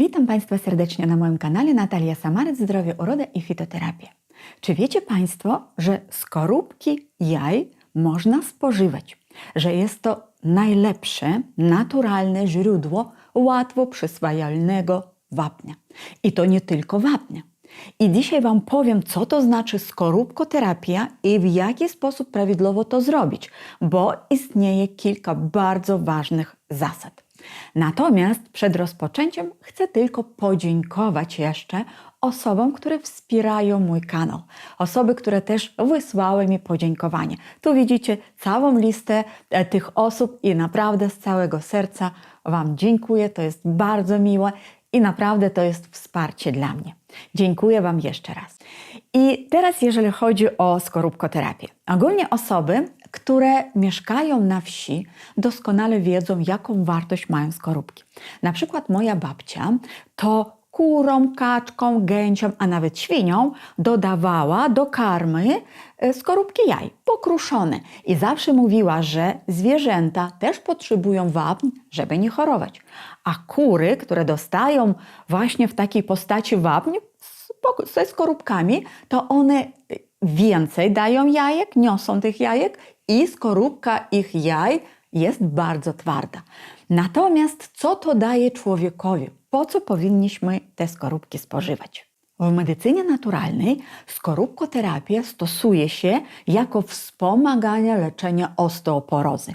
Witam Państwa serdecznie na moim kanale Natalia Samaryc, Zdrowie, Uroda i Fitoterapia. Czy wiecie Państwo, że skorupki jaj można spożywać? Że jest to najlepsze, naturalne źródło łatwo przyswajalnego wapnia. I to nie tylko wapnia. I dzisiaj Wam powiem, co to znaczy skorupkoterapia i w jaki sposób prawidłowo to zrobić, bo istnieje kilka bardzo ważnych zasad. Natomiast przed rozpoczęciem chcę tylko podziękować jeszcze osobom, które wspierają mój kanał. Osoby, które też wysłały mi podziękowanie. Tu widzicie całą listę e, tych osób i naprawdę z całego serca Wam dziękuję. To jest bardzo miłe i naprawdę to jest wsparcie dla mnie. Dziękuję Wam jeszcze raz. I teraz, jeżeli chodzi o skorupkoterapię. Ogólnie osoby, które mieszkają na wsi, doskonale wiedzą, jaką wartość mają skorupki. Na przykład moja babcia to kurom, kaczkom, gęciom, a nawet świniom dodawała do karmy e, skorupki jaj, pokruszone. I zawsze mówiła, że zwierzęta też potrzebują wapń, żeby nie chorować. A kury, które dostają właśnie w takiej postaci wapń ze skorupkami, to one więcej dają jajek, niosą tych jajek i skorupka ich jaj jest bardzo twarda. Natomiast co to daje człowiekowi? Po co powinniśmy te skorupki spożywać? W medycynie naturalnej skorupkoterapię stosuje się jako wspomaganie leczenia osteoporozy.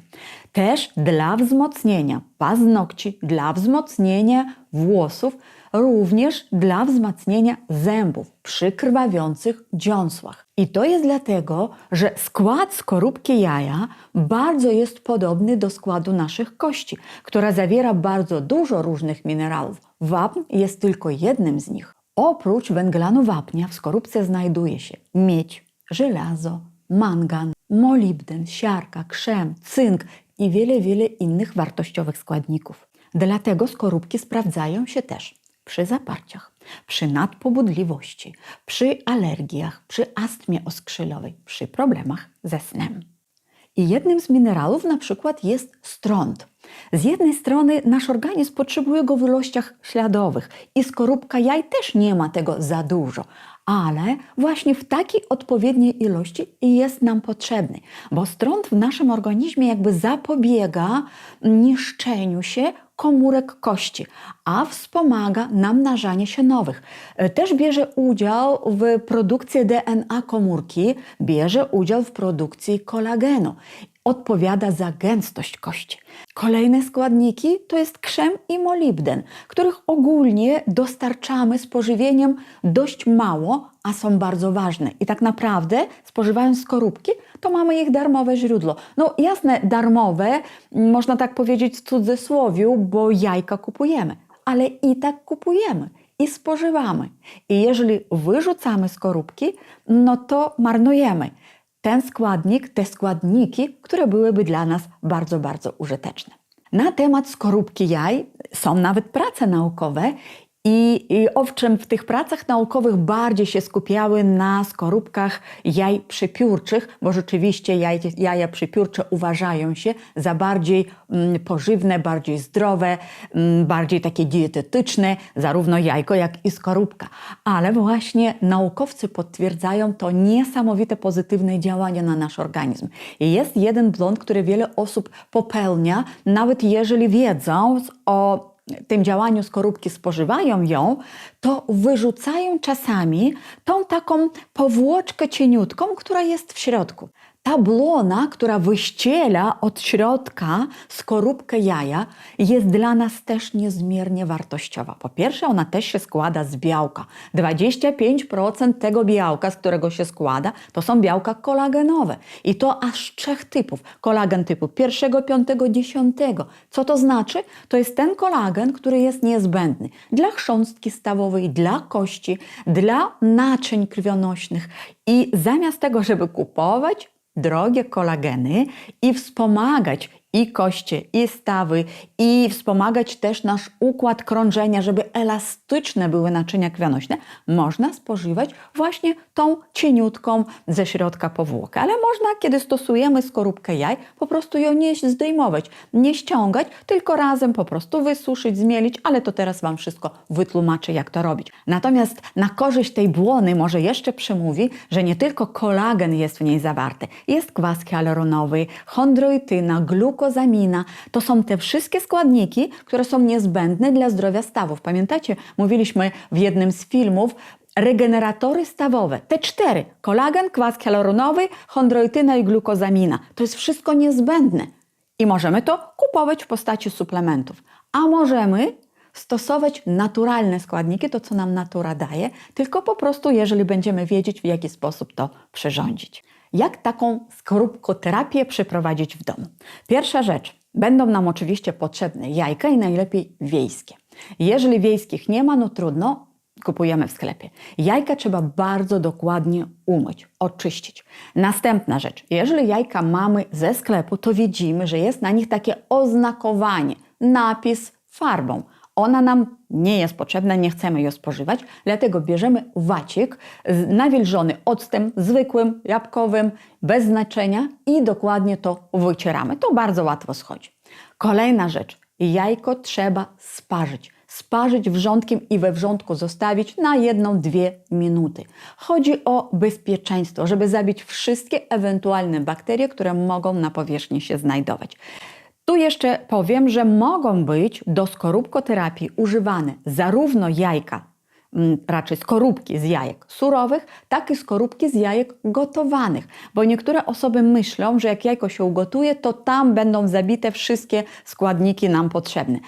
Też dla wzmocnienia paznokci, dla wzmocnienia włosów, również dla wzmacniania zębów przy krwawiących dziąsłach. I to jest dlatego, że skład skorupki jaja bardzo jest podobny do składu naszych kości, która zawiera bardzo dużo różnych minerałów. Wapń jest tylko jednym z nich. Oprócz węglanu wapnia w skorupce znajduje się miedź, żelazo, mangan, molibden, siarka, krzem, cynk i wiele, wiele innych wartościowych składników. Dlatego skorupki sprawdzają się też przy zaparciach, przy nadpobudliwości, przy alergiach, przy astmie oskrzylowej, przy problemach ze snem. I jednym z minerałów na przykład jest stront. Z jednej strony nasz organizm potrzebuje go w ilościach śladowych i skorupka jaj też nie ma tego za dużo, ale właśnie w takiej odpowiedniej ilości jest nam potrzebny, bo stront w naszym organizmie jakby zapobiega niszczeniu się komórek kości, a wspomaga namnażanie się nowych. E, Też bierze udział w produkcji DNA komórki, bierze udział w produkcji kolagenu. Odpowiada za gęstość kości. Kolejne składniki to jest krzem i molibden, których ogólnie dostarczamy z pożywieniem dość mało, a są bardzo ważne. I tak naprawdę, spożywając skorupki, to mamy ich darmowe źródło. No jasne, darmowe, można tak powiedzieć w cudzysłowiu, bo jajka kupujemy, ale i tak kupujemy i spożywamy. I jeżeli wyrzucamy skorupki, no to marnujemy ten składnik, te składniki, które byłyby dla nas bardzo, bardzo użyteczne. Na temat skorupki jaj są nawet prace naukowe i, owszem, w tych pracach naukowych bardziej się skupiały na skorupkach jaj przypiórczych, bo rzeczywiście jaj, jaja przypiórcze uważają się za bardziej mm, pożywne, bardziej zdrowe, mm, bardziej takie dietetyczne, zarówno jajko, jak i skorupka. Ale właśnie naukowcy potwierdzają to niesamowite pozytywne działanie na nasz organizm. I jest jeden błąd, który wiele osób popełnia, nawet jeżeli wiedzą o tym działaniu skorupki spożywają ją, to wyrzucają czasami tą taką powłoczkę cieniutką, która jest w środku. Ta blona, która wyściela od środka skorupkę jaja, jest dla nas też niezmiernie wartościowa. Po pierwsze, ona też się składa z białka. 25% tego białka, z którego się składa, to są białka kolagenowe. I to aż trzech typów. Kolagen typu pierwszego, piątego, dziesiątego. Co to znaczy? To jest ten kolagen, który jest niezbędny dla chrząstki stawowej, dla kości, dla naczyń krwionośnych. I zamiast tego, żeby kupować drogie kolageny i wspomagać i kości, i stawy, i wspomagać też nasz układ krążenia, żeby elastyczne były naczynia krwionośne, można spożywać właśnie tą cieniutką ze środka powłokę. Ale można, kiedy stosujemy skorupkę jaj, po prostu ją nie zdejmować, nie ściągać, tylko razem po prostu wysuszyć, zmielić, ale to teraz Wam wszystko wytłumaczę, jak to robić. Natomiast na korzyść tej błony może jeszcze przemówi, że nie tylko kolagen jest w niej zawarty, jest kwas hialuronowy, chondroityna, glukozamina. To są te wszystkie składniki, które są niezbędne dla zdrowia stawów. Pamiętacie, mówiliśmy w jednym z filmów, regeneratory stawowe, te cztery, kolagen, kwas hialuronowy, chondroityna i glukozamina. To jest wszystko niezbędne. I możemy to kupować w postaci suplementów. A możemy stosować naturalne składniki, to co nam natura daje, tylko po prostu, jeżeli będziemy wiedzieć, w jaki sposób to przyrządzić. Jak taką skorupkoterapię przeprowadzić w domu? Pierwsza rzecz. Będą nam oczywiście potrzebne jajka i najlepiej wiejskie. Jeżeli wiejskich nie ma, no trudno, kupujemy w sklepie. Jajka trzeba bardzo dokładnie umyć, oczyścić. Następna rzecz. Jeżeli jajka mamy ze sklepu, to widzimy, że jest na nich takie oznakowanie, napis farbą. Ona nam nie jest potrzebna, nie chcemy ją spożywać, dlatego bierzemy wacik nawilżony octem zwykłym, jabłkowym, bez znaczenia i dokładnie to wycieramy. To bardzo łatwo schodzi. Kolejna rzecz. Jajko trzeba sparzyć. Sparzyć wrzątkiem i we wrzątku zostawić na jedną, dwie minuty. Chodzi o bezpieczeństwo, żeby zabić wszystkie ewentualne bakterie, które mogą na powierzchni się znajdować. Tu jeszcze powiem, że mogą być do skorupkoterapii używane zarówno jajka, mm, raczej skorupki z jajek surowych, tak i skorupki z jajek gotowanych. Bo niektóre osoby myślą, że jak jajko się ugotuje, to tam będą zabite wszystkie składniki nam potrzebne.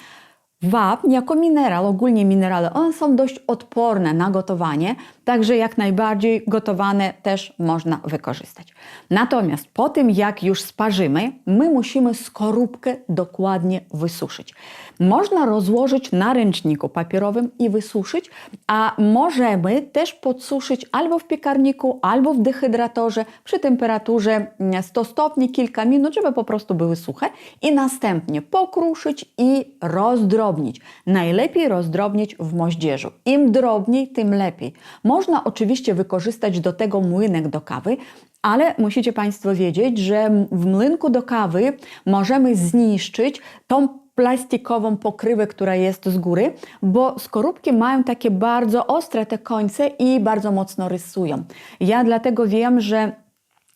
Wapń jako mineral, ogólnie minerały, one są dość odporne na gotowanie, także jak najbardziej gotowane też można wykorzystać. Natomiast po tym, jak już sparzymy, my musimy skorupkę dokładnie wysuszyć. Można rozłożyć na ręczniku papierowym i wysuszyć, a możemy też podsuszyć albo w piekarniku, albo w dehydratorze przy temperaturze 100 stopni kilka minut, żeby po prostu były suche i następnie pokruszyć i rozdrobnić. Najlepiej rozdrobnić w moździerzu. Im drobniej, tym lepiej. Można oczywiście wykorzystać do tego młynek do kawy, ale musicie Państwo wiedzieć, że w mlynku do kawy możemy zniszczyć tą plastikową pokrywę, która jest z góry, bo skorupki mają takie bardzo ostre te końce i bardzo mocno rysują. Ja dlatego wiem, że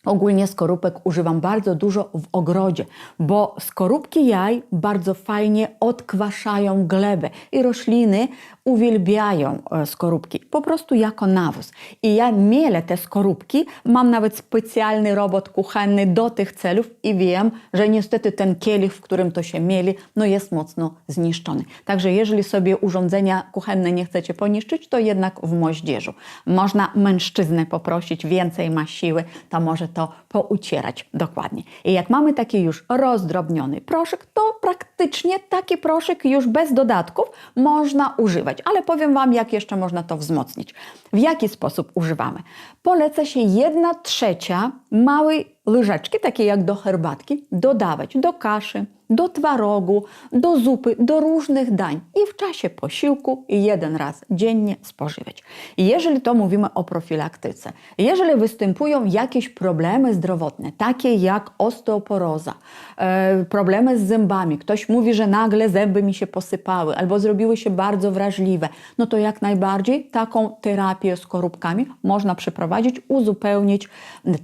Ogólnie skorupek używam bardzo dużo w ogrodzie, bo skorupki jaj bardzo fajnie odkwaszają glebę i rośliny uwielbiają e, skorupki, po prostu jako nawóz. I ja mielę te skorupki, mam nawet specjalny robot kuchenny do tych celów i wiem, że niestety ten kielich, w którym to się mieli, no jest mocno zniszczony. Także jeżeli sobie urządzenia kuchenne nie chcecie poniszczyć, to jednak w moździerzu. Można mężczyznę poprosić, więcej ma siły, to może to poucierać dokładnie. I jak mamy taki już rozdrobniony proszek, to praktycznie taki proszek już bez dodatków można używać. Ale powiem Wam, jak jeszcze można to wzmocnić. W jaki sposób używamy? Poleca się jedna trzecia małej łyżeczki, takiej jak do herbatki, dodawać do kaszy, do twarogu, do zupy, do różnych dań i w czasie posiłku jeden raz dziennie spożywać. Jeżeli to mówimy o profilaktyce, jeżeli występują jakieś problemy zdrowotne, takie jak osteoporoza, e, problemy z zębami, ktoś mówi, że nagle zęby mi się posypały albo zrobiły się bardzo wrażliwe, no to jak najbardziej taką terapię skorupkami można przeprowadzić, uzupełnić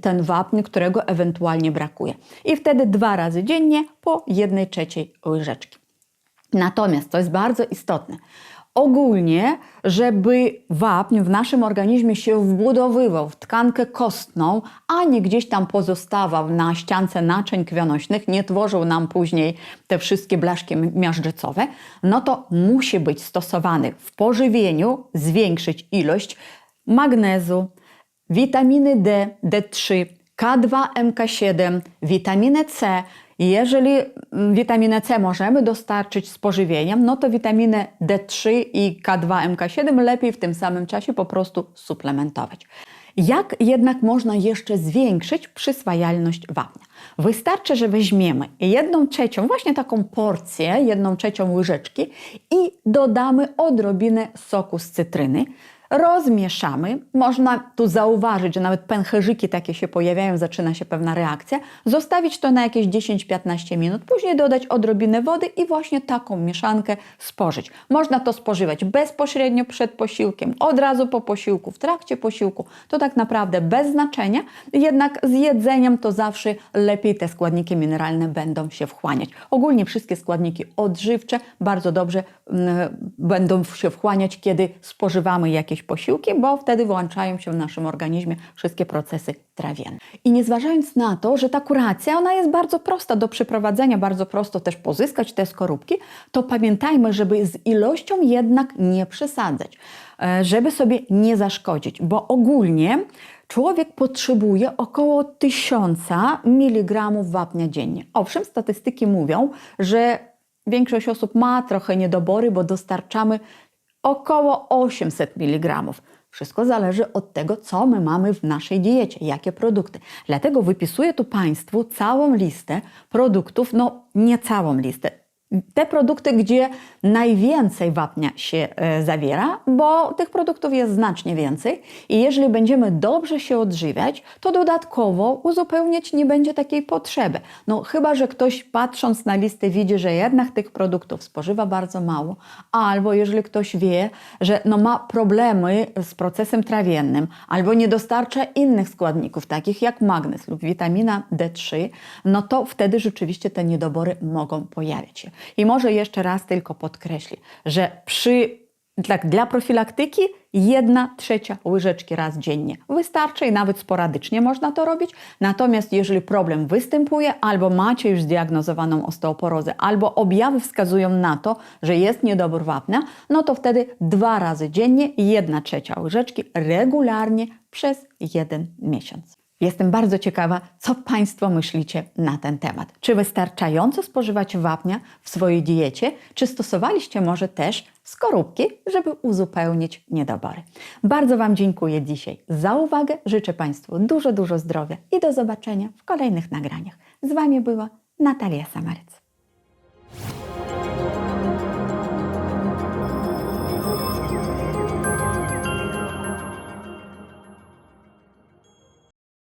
ten wapń, którego ewentualnie brakuje. I wtedy dwa razy dziennie po jednej trzeciej łyżeczki. Natomiast, to jest bardzo istotne, ogólnie, żeby wapń w naszym organizmie się wbudowywał w tkankę kostną, a nie gdzieś tam pozostawał na ściance naczyń krwionośnych, nie tworzył nam później te wszystkie blaszki miażdżycowe, no to musi być stosowany w pożywieniu, zwiększyć ilość magnezu, witaminy D, D3, K2, MK7, witaminę C. Jeżeli mm, witaminę C możemy dostarczyć z pożywieniem, no to witaminę D3 i K2, MK7 lepiej w tym samym czasie po prostu suplementować. Jak jednak można jeszcze zwiększyć przyswajalność wapnia? Wystarczy, że weźmiemy jedną trzecią, właśnie taką porcję, jedną trzecią łyżeczki i dodamy odrobinę soku z cytryny. Rozmieszamy. Można tu zauważyć, że nawet pęcherzyki takie się pojawiają, zaczyna się pewna reakcja. Zostawić to na jakieś 10-15 minut, później dodać odrobinę wody i właśnie taką mieszankę spożyć. Można to spożywać bezpośrednio przed posiłkiem, od razu po posiłku, w trakcie posiłku. To tak naprawdę bez znaczenia, jednak z jedzeniem to zawsze lepiej te składniki mineralne będą się wchłaniać. Ogólnie wszystkie składniki odżywcze bardzo dobrze mm, będą się wchłaniać, kiedy spożywamy jakieś posiłki, bo wtedy włączają się w naszym organizmie wszystkie procesy trawienne. I nie zważając na to, że ta kuracja, ona jest bardzo prosta do przeprowadzenia, bardzo prosto też pozyskać te skorupki, to pamiętajmy, żeby z ilością jednak nie przesadzać, e, żeby sobie nie zaszkodzić, bo ogólnie człowiek potrzebuje około 1000 mg wapnia dziennie. Owszem, statystyki mówią, że większość osób ma trochę niedobory, bo dostarczamy około 800 mg. Wszystko zależy od tego, co my mamy w naszej diecie, jakie produkty. Dlatego wypisuję tu Państwu całą listę produktów, no nie całą listę. Te produkty, gdzie najwięcej wapnia się e, zawiera, bo tych produktów jest znacznie więcej i jeżeli będziemy dobrze się odżywiać, to dodatkowo uzupełniać nie będzie takiej potrzeby. No chyba, że ktoś patrząc na listę widzi, że jednak tych produktów spożywa bardzo mało, albo jeżeli ktoś wie, że no ma problemy z procesem trawiennym, albo nie dostarcza innych składników, takich jak magnez lub witamina D3, no to wtedy rzeczywiście te niedobory mogą pojawiać się. I może jeszcze raz tylko podkreślę, że przy tak, dla profilaktyki jedna trzecia łyżeczki raz dziennie wystarczy i nawet sporadycznie można to robić. Natomiast jeżeli problem występuje, albo macie już zdiagnozowaną osteoporozę, albo objawy wskazują na to, że jest niedobór wapnia, no to wtedy dwa razy dziennie jedna trzecia łyżeczki regularnie przez jeden miesiąc. Jestem bardzo ciekawa, co Państwo myślicie na ten temat. Czy wystarczająco spożywacie wapnia w swojej diecie, czy stosowaliście może też skorupki, żeby uzupełnić niedobory? Bardzo Wam dziękuję dzisiaj za uwagę. Życzę Państwu dużo, dużo zdrowia i do zobaczenia w kolejnych nagraniach. Z Wami była Natalia Samaryc.